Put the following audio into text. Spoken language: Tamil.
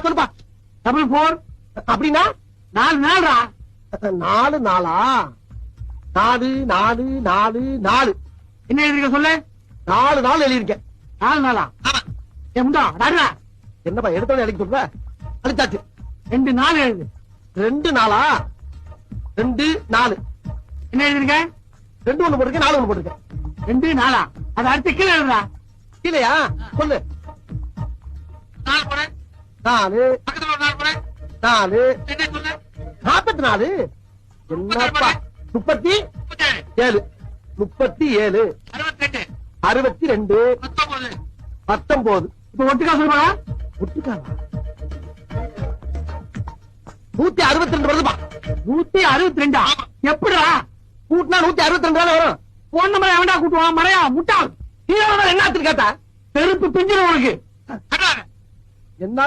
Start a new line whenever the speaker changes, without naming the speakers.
சொல்லுப்பா.
டபுள் போர்
அப்படின்னா
நாலு நாள்ரா?
நாலு நாளா? நாலு நாலு நாலு நாலு.
என்ன எழுதிருக்க சொல்லு?
நாலு நாள் எழுதியிருக்கேன்.
நாலு நாளா?
என்னப்பா எடுத்தோட எழுதி சொல்ற அழிச்சாச்சு.
ரெண்டு நாள் எழுது.
ரெண்டு நாளா? ரெண்டு நாலு.
என்ன எழுதிருக்க
ரெண்டு ஒண்ணு போட்டிருக்கேன் நாலு ஒண்ணு போட்டிருக்கேன்.
ரெண்டு நாளா? அது அடுத்து கீழே எழுதுறா
இல்லையா சொல்லு.
நாலு போட.
நாலு.
நாலு.
நாற்பத்தி நாலு. என்னப்பா? முப்பத்தி ஏழு. முப்பத்தி ஏழு.
அறுபத்தி ரெண்டு. பத்தொன்பது இப்ப ஒட்டுக்கா சொல்லுவாங்க
ஒட்டுக்காவா நூத்தி அறுபத்தி ரெண்டு வருதுப்பா.
நூத்தி அறுபத்தி ரெண்டா எப்படிடா?
கூட்டினா நூத்தி அறுபத்தி ரெண்டு வரும்.
போன் நம்பர் எவன்டா கூட்டுவான் மறையா முட்டாள்.
என்ன கேட்டா?
செருப்பு பிஞ்சிடும் உனக்கு.
என்ன